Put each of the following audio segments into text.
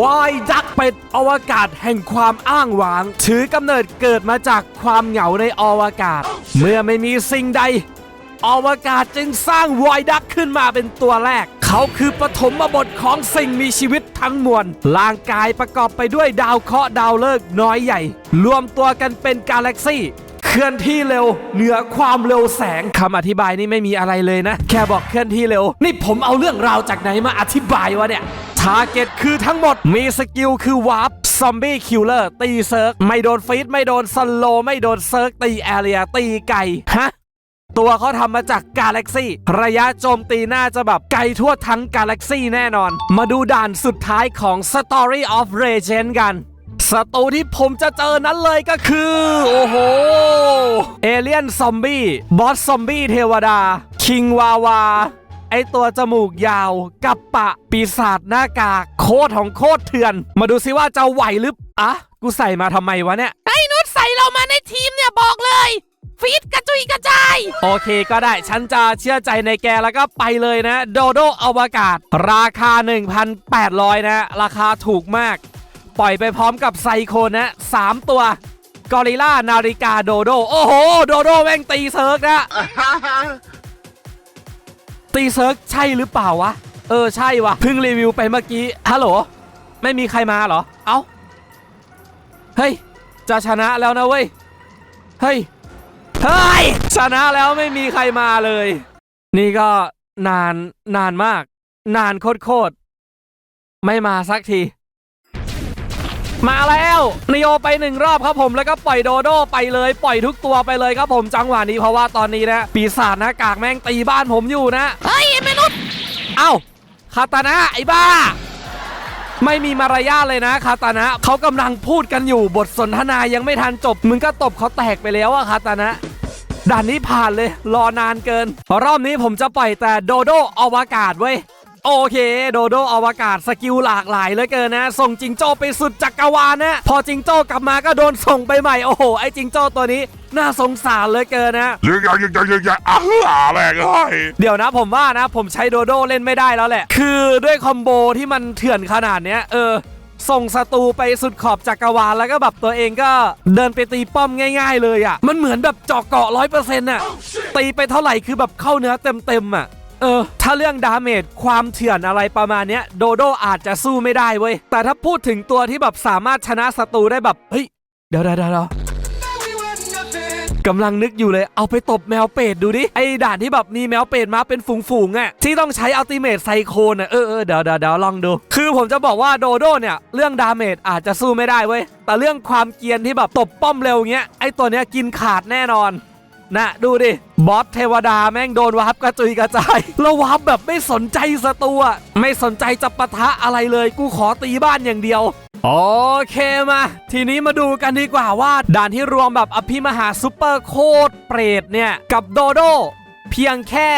วายดักเป็ดอวกาศแห่งความอ้างว้าง ถือกำเนิดเกิดมาจากความเหงาในอวกาศ เมื่อไม่มีสิ่งใด อวกาศจึงสร้างวายดักขึ้นมาเป็นตัวแรก เขาคือปฐมบทของสิ่งมีชีวิตทั้งมวลร่างกายประกอบไปด้วยดาวเคราะห์ดาวฤกษ์น้อยใหญ่ รวมตัวกันเป็นกาแล็กซี่เคลื่อนที่เร็วเหนือความเร็วแสงคำอธิบายนี่ไม่มีอะไรเลยนะ แค่บอกเคลื่อนที่เร็ว นี่ผมเอาเรื่องราวจากไหนมาอธิบายวะเนี่ย ทาร์เก็ตคือทั้งหมดมีสกิลคือวาร์ปซอมบี้คิลเลอร์ตีเซิร์กไม่โดนฟีดไม่โดนสโลไม่โดนเซิร์กตีแอเรียตีไก่ฮะตัวเขาทำมาจากกาแล็กซี่ระยะโจมตีน่าจะแบบไกลทั่วทั้งกาแล็กซี่แน่นอน มาดูด่านสุดท้ายของ Story of Legend กันศัตรูที่ผมจะเจอนั้นเลยก็คือ โอ้โห เอเลียนซอมบี้ บอสซอมบี้เทวดา คิงวาวา ไอตัวจมูกยาวกับปะปีศาจหน้ากากโคตรของโคตรเถื่อน มาดูซิว่าจะไหวหรืออะกูใส่มาทำไมวะเนี่ยไอ้นุชใส่เรามาในทีมเนี่ยบอกเลยฟีดกระจุยกระจาย โอเคก็ได้ฉันจะเชื่อใจในแกแล้วก็ไปเลยนะ โดโดอวกาศ ราคา 1,800 นะ ราคาถูกมาก ปล่อยไปพร้อมกับไซโคนนะ3 ตัวกอริล่านาฬิกาโดโด โอ้โห โดโดแม่งตีเซิร์กนะ ตีเซิร์กใช่หรือเปล่าวะ เออใช่วะเพิ่งรีวิวไปเมื่อกี้ ฮัลโหล ไม่มีใครมาเหรอ เอ้า เฮ้ย จะชนะแล้วนะเว้ย เฮ้ย เฮ้ย ชนะแล้วไม่มีใครมาเลย นี่ก็นานนานมาก นานโคตรโคตรๆไม่มาสักที มาแล้วนิโอไปหนึ่งรอบครับผมแล้วก็ปล่อยโดโดไปเลย ปล่อยทุกตัวไปเลยครับผมจังหวะนี้เพราะว่าตอนนี้นะ ปีศาจหน้ากากแม่งตีบ้านผมอยู่นะเฮ้ยไอ้มนุษย์เอ้าคาตานะไอ้บ้า ไม่มีมารยาทเลยนะคาตานะเขากำลังพูดกันอยู่บทสนทนายังไม่ทันจบมึงก็ตบเขาแตกไปแล้วอะคาตานะด่านนี้ผ่านเลย รอนานเกิน รอบนี้ผมจะปล่อยแต่โดโดอวกาศเว้ย โอเค โดโดอวกาศสกิลหลากหลายเหลือเกินนะ ส่งจิงโจ้ไปสุดจักรวาลนะ พอจิงโจ้กลับมาก็โดนส่งไปใหม่ โอ้โห ไอ้จิงโจ้ตัวนี้น่าสงสารเหลือเกินนะยึกยักยึกยักยึกยักอ้าวแม่งเอ้ยเดี๋ยวนะผมว่านะ ผมใช้โดโดเล่นไม่ได้แล้วแหละ คือด้วยคอมโบที่มันเถื่อนขนาดเนี้ยเออส่งศัตรูไปสุดขอบจักรวาลแล้วก็แบบตัวเองก็เดินไปตีป้อมง่าย ๆ เลยอะ่ะ มันเหมือนแบบเจาะเกาะร้อยเปอร์เซ็นต์อะตีไปเท่าไหร่คือแบบเข้าเนื้อเต็มๆอะ เออ ถ้าเรื่องดาเมจความเถื่อนอะไรประมาณเนี้ยโดโดอาจจะสู้ไม่ได้เว้ย แต่ถ้าพูดถึงตัวที่แบบสามารถชนะศัตรูได้แบบ เฮ้ย เดี๋ยวเดี๋ยวเดี๋ยวกำลังนึกอยู่เลยเอาไปตบแมวเป็ดดูดิ ไอ้ด่านที่แบบมีแมวเป็ดมาเป็นฝูงๆอะที่ต้องใช้อัลติเมทไซโคนอะเออเออเดี๋ยวเดี๋ยวเดี๋ยวลองดู คือผมจะบอกว่าโดโดเนี่ย เรื่องดาเมจอาจจะสู้ไม่ได้เว้ย แต่เรื่องความเกียนที่แบบตบป้อมเร็วเงี้ยไอ้ตัวเนี้ยกินขาดแน่นอน นะดูดิ บอสเทวดาแม่งโดนวาร์ปกระจุยกระจายแล้ววาร์ปแบบไม่สนใจศัตรูอะไม่สนใจจะปะทะอะไรเลย กูขอตีบ้านอย่างเดียว โอเคมา ทีนี้มาดูกันดีกว่าว่า ด่านที่รวมแบบอภิมหาซุปเปอร์โคตรเปรตเนี่ย กับโดโดเพียงแค่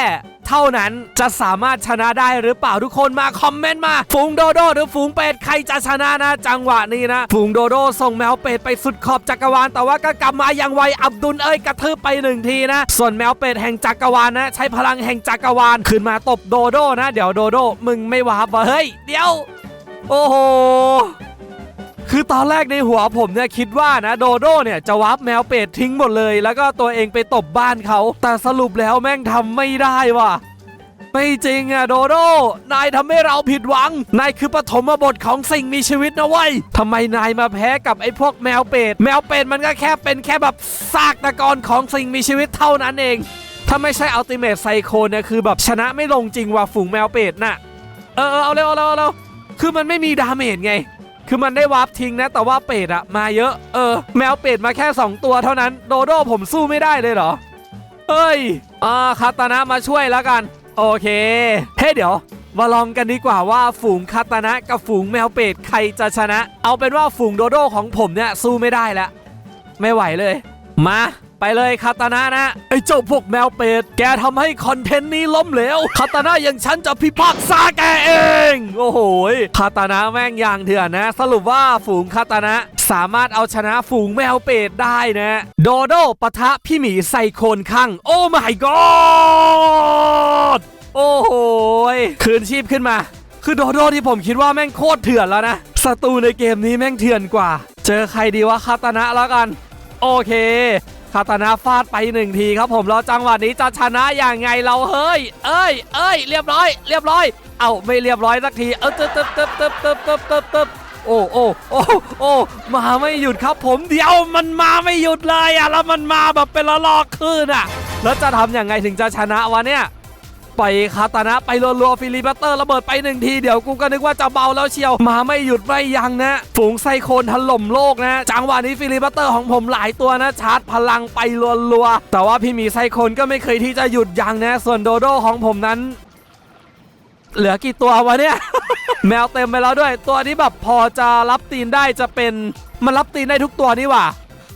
เท่านั้นจะสามารถชนะได้หรือเปล่าทุกคนมาคอมเมนต์มาฝูงโดโดหรือฝูงเป็ดใครจะชนะนะ จังหวะนี้นะฝูงโดโดส่งแมวเป็ดไปสุดขอบจักรวาลแต่ว่าก็กลับมาอย่างไวอับดุลเอ้ยกระทืบไปหนึ่งทีนะ ส่วนแมวเป็ดแห่งจักรวาลนะ ใช้พลังแห่งจักรวาลขึ้นมาตบโดโดนะ เดี๋ยวโดโดมึงไม่วาบวะเฮ้ยเดี๋ยว โอ้โห คือตอนแรกในหัวผมเนี่ยคิดว่านะโดโดเนี่ยจะวับแมวเป็ดทิ้งหมดเลย แล้วก็ตัวเองไปตบบ้านเขา แต่สรุปแล้วแม่งทำไม่ได้ว่ะไม่จริงอะโดโด นายทำให้เราผิดหวัง นายคือปฐมบทของสิ่งมีชีวิตนะเว้ยทำไมนายมาแพ้กับไอ้พวกแมวเป็ด แมวเป็ดมันก็แค่เป็นแค่แบบซากตะกอนของสิ่งมีชีวิตเท่านั้นเอง ถ้าไม่ใช่อัลติเมทไซโคเนี่ยคือแบบชนะไม่ลงจริงว่ะฝูงแมวเป็ดน่ะ เออเออเอาเร็วเอาเร็วเอาเร็วคือมันไม่มีดาเมจไง คือมันได้วาร์ปทิ้งนะ แต่ว่าเป็ดอะมาเยอะ เออ แมวเป็ดมาแค่ 2 ตัวเท่านั้น โดโดผมสู้ไม่ได้เลยเหรอเอ้ย อ่าคาตานะมาช่วยแล้วกัน โอเค เฮ้ เดี๋ยว มาลองกันดีกว่าว่าฝูงคาตานะกับฝูงแมวเป็ดใครจะชนะ เอาเป็นว่าฝูงโดโดของผมเนี่ยสู้ไม่ได้แล้ว ไม่ไหวเลย มา ไปเลยคาตานะนะไอ้เจ้าพวกแมวเป็ดแกทำให้คอนเทนต์นี้ล้มเหลวคาตานะอย่างฉันจะพิพากษาแกเอง โอ้โหคาตานะแม่งอย่างเถื่อนนะ สรุปว่าฝูงคาตานะสามารถเอาชนะฝูงแมวเป็ดได้นะ โดโดปะทะพี่หมีไซโคนข้างโอ้ my god โอ้โหยคืนชีพขึ้นมา คือโดโดที่ผมคิดว่าแม่งโคตรเถื่อนแล้วนะศัตรูในเกมนี้แม่งเถื่อนกว่า เจอใครดีวะคาตานะแล้วกัน โอเค คาตานะฟาดไปหนึ่งทีครับผมแล้วจังหวะนี้จะชนะอย่างไงเราเฮ้ย เอ้ย เอ้ย เรียบร้อย เรียบร้อย เอ้าไม่เรียบร้อยสักที เออตึ๊บตึ๊บตึ๊บตึ๊บตึ๊บตึ๊บตึ๊บตึ๊บโอ้โอ้โอ้โอ้มาไม่หยุดครับผมเดี๋ยวมันมาไม่หยุดเลยอะแล้วมันมาแบบเป็นละลอกคืนอะ แล้วจะทำยังไงถึงจะชนะวะเนี่ย ไปคาตานะไปรัวๆฟิลิปเตอร์ระเบิดไปหนึ่งทีเดี๋ยวกูก็นึกว่าจะเบาแล้วเชียว มาไม่หยุดไม่ยั้งนะฝูงไซโคนถล่มโลกนะจังหวะนี้ฟิลิปเตอร์ของผมหลายตัวนะชาร์จพลังไปรัวๆแต่ว่าพี่หมีไซโคนก็ไม่เคยที่จะหยุดยั้งนะ ส่วนโดโดของผมนั้น เหลือกี่ตัววะเนี่ยแมวเต็มไปแล้วด้วย ตัวที่แบบพอจะรับตีนได้จะเป็นมันรับตีนได้ทุกตัวนี่หว่า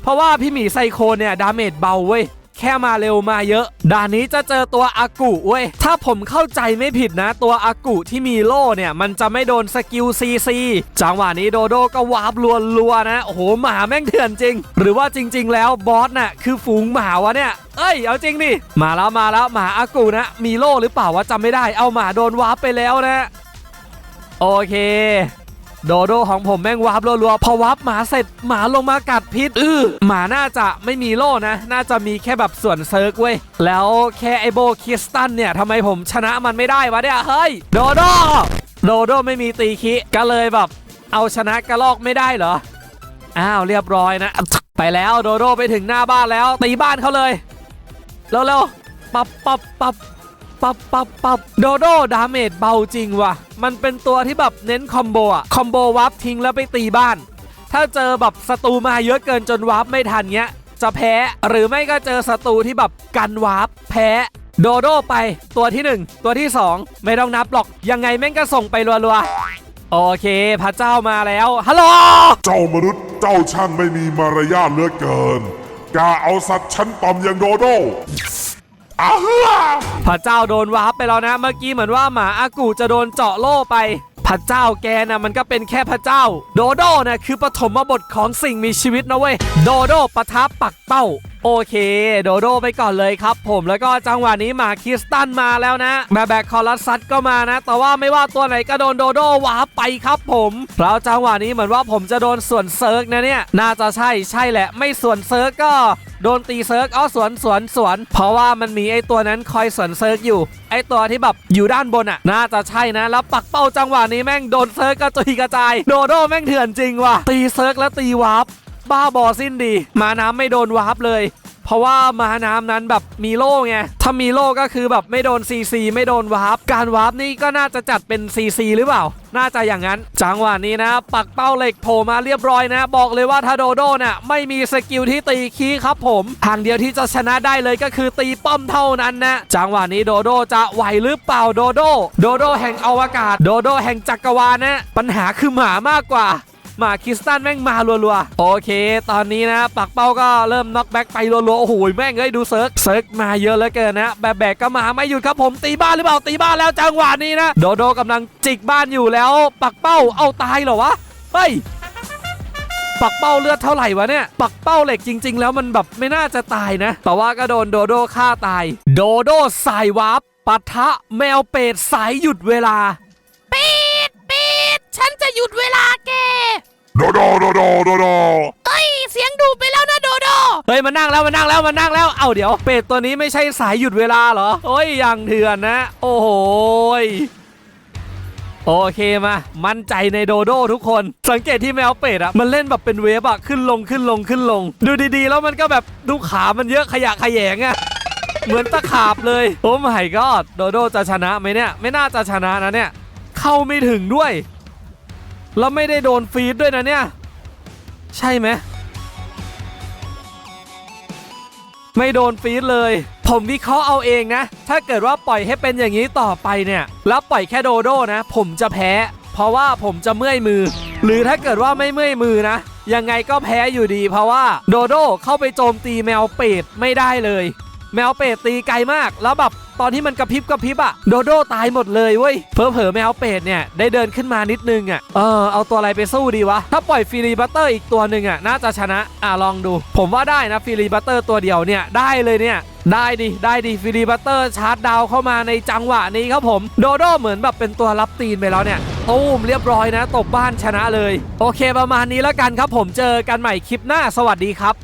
เพราะว่าพี่หมีไซโคนเนี่ยดาเมจเบาเว้ย ค่มาเร็วมาเยอะ ด่านนี้จะเจอตัวอากุเว้ย ถ้าผมเข้าใจไม่ผิดนะ ตัวอากุที่มีโล่เนี่ย มันจะไม่โดนสกิลซีซีจังหวะนี้โดโดก็วาร์ปลัวๆนะ โอ้โห หมาแม่งเถื่อนจริง หรือว่าจริง ๆ แล้วบอสน่ะคือฝูงหมาวะเนี่ยเอ้ย เอาจริงดิมาแล้วมาแล้วหมาอากุนะ มีโล่หรือเปล่าวะจำไม่ได้ เอาหมาโดนวาร์ปไปแล้วนะ โอเค โดโดของผมแม่งวาร์ปรัวๆพอวาร์ปหมาเสร็จหมาลงมากัดพิษอื้อหมาน่าจะไม่มีโล่นะ น่าจะมีแค่แบบส่วนเซิร์กเว้ย แล้วแค่ไอโบคิสตันเนี่ยทำไมผมชนะมันไม่ได้วะเนี่ย เฮ้ย โดโดโดโดไม่มีตีคิก็เลยแบบ เอาชนะกระลอกไม่ได้เหรอ อ้าวเรียบร้อยนะ ไปแล้วโดโดไปถึงหน้าบ้านแล้วตีบ้านเขาเลยเร็วๆปับปับปับ ปับปับปับโดโดดาเมจเบาจริงว่ะ มันเป็นตัวที่แบบเน้นคอมโบอะคอมโบวับทิ้งแล้วไปตีบ้าน ถ้าเจอแบบศัตรูมาเยอะเกินจนวาร์ปไม่ทันเงี้ย จะแพ้ หรือไม่ก็เจอศัตรูที่แบบกันวาร์ปแพ้โดโดไปตัวที่ 1 ตัวที่ 2 ไม่ต้องนับหรอกยังไงแม่งก็ส่งไปรัวๆ โอเค พระเจ้ามาแล้วฮัลโหลเจ้ามนุษย์เจ้าช่างไม่มีมารยาทเลือเกินกล้าเอาสัตว์ชั้นต่ำอย่างโดโด พระเจ้าโดนวาร์ปไปแล้วนะ เมื่อกี้เหมือนว่าหมาอากูจะโดนเจาะโล่ไปพระเจ้าแกน่ะมันก็เป็นแค่พระเจ้า โดโดน่ะคือปฐมบทของสิ่งมีชีวิตนะเว้ยโดโดปะทะปักเป้า โอเค โดโดไปก่อนเลยครับผมแล้วก็จังหวะนี้หมาคริสตันมาแล้วนะแบแบกคอรัสซัตก็มานะ แต่ว่าไม่ว่าตัวไหนก็โดนโดโดวาร์ไปครับผมแล้วจังหวะนี้เหมือนว่าผมจะโดนส่วนเซิร์กนะเนี่ย น่าจะใช่ใช่แหละ ไม่ส่วนเซิร์กก็โดนตีเซิร์กอ้อสวนสวนสวน เพราะว่ามันมีไอตัวนั้นคอยสวนเซิร์กอยู่ ไอตัวที่แบบอยู่ด้านบนอะ น่าจะใช่นะ แล้วปักเป้าจังหวะนี้แม่งโดนเซิร์กกระจุยกระจาย โดโดแม่งเถื่อนจริงว่ะ ตีเซิร์กแล้วตีวาร์ปบ้าบอสิ้นดี มาน้ำไม่โดนวาร์ปเลย เพราะว่ามาน้ำนั้นแบบมีโล่ไงถ้ามีโล่ก็คือแบบไม่โดน CC ไม่โดนวาร์ปการวาร์ปนี่ก็น่าจะจัดเป็น CC หรือเปล่า น่าจะอย่างนั้น จังหวะนี้นะ ปักเป้าเหล็กโผล่มาเรียบร้อยนะ บอกเลยว่าถ้าโดโดเนี่ยไม่มีสกิลที่ตีคีครับผมทางเดียวที่จะชนะได้เลยก็คือตีป้อมเท่านั้นนะ จังหวะนี้โดโดจะไหวหรือเปล่าโดโด โดโดแห่งอวกาศ โดโดแห่งจักรวาลนะปัญหาคือหมามากกว่า มาคิสตันแม่งมารัวๆ โอเค ตอนนี้นะ ปักเป้าก็เริ่มน็อกแบ็กไปรัวๆ โอ้โห แม่งเอ้ยดูเซิร์กเซิร์กมาเยอะเหลือเกินนะ แบบแบกก็มาไม่หยุดครับผมตีบ้านหรือเปล่าตีบ้านแล้วจังหวะนี้นะ โดโดกำลังจิกบ้านอยู่แล้ว ปักเป้าเอาตายเหรอวะเฮ้ยปักเป้าเลือดเท่าไหร่วะเนี่ย ปักเป้าเหล็กจริง ๆ แล้วมันแบบไม่น่าจะตายนะ แต่ว่าก็โดนโดโดฆ่าตาย โดโดสายวาร์ปปะทะแมวเป็ดสายหยุดเวลา หยุดเวลาแกโดโดโดโดโดโดเอ้ยเสียงดูดไปแล้วนะโดโด เฮ้ยมานั่งแล้วมานั่งแล้วมานั่งแล้ว เอาเดี๋ยวเป็ดตัวนี้ไม่ใช่สายหยุดเวลาเหรอโอ้ยยังเถื่อนนะ โอ้โหยโอเคมา มั่นใจในโดโดทุกคน สังเกตที่แมวเป็ดอะมันเล่นแบบเป็นเวฟอะขึ้นลงขึ้นลงขึ้นลง ดูดีๆ แล้วมันก็แบบดูขามันเยอะขยะแขยงอะเหมือนตะขาบเลย โอ้ my god โดโดจะชนะไหมเนี่ย ไม่น่าจะชนะนะเนี่ย เข้าไม่ถึงด้วย แล้วไม่ได้โดนฟีดด้วยนะเนี่ย ใช่ไหมไม่โดนฟีดเลย ผมวิเคราะห์เอาเองนะ ถ้าเกิดว่าปล่อยให้เป็นอย่างนี้ต่อไปเนี่ย แล้วปล่อยแค่โดโดนะ ผมจะแพ้ เพราะว่าผมจะเมื่อยมือ หรือถ้าเกิดว่าไม่เมื่อยมือนะ ยังไงก็แพ้อยู่ดี เพราะว่าโดโดเข้าไปโจมตีแมวเป็ดไม่ได้เลย แมวเป็ดตีไกลมาก แล้วแบบตอนที่มันกระพริบกระพริบอะโดโดตายหมดเลยเว้ยเพอเผอแมวเป็ดเนี่ยได้เดินขึ้นมานิดนึงอะเออเอาตัวอะไรไปสู้ดีวะ ถ้าปล่อยฟิลีบัตเตอร์อีกตัวหนึ่งอะน่าจะชนะอะลองดู ผมว่าได้นะฟิลีบัตเตอร์ตัวเดียวเนี่ยได้เลยเนี่ยได้ดิ ได้ดิฟิลีบัตเตอร์ชาร์จดาวเข้ามาในจังหวะนี้ครับผม โดโดเหมือนแบบเป็นตัวรับตีนไปแล้วเนี่ยตูมเรียบร้อยนะ ตบบ้านชนะเลย โอเคประมาณนี้แล้วกันครับผมเจอกันใหม่คลิปหน้าสวัสดีครับ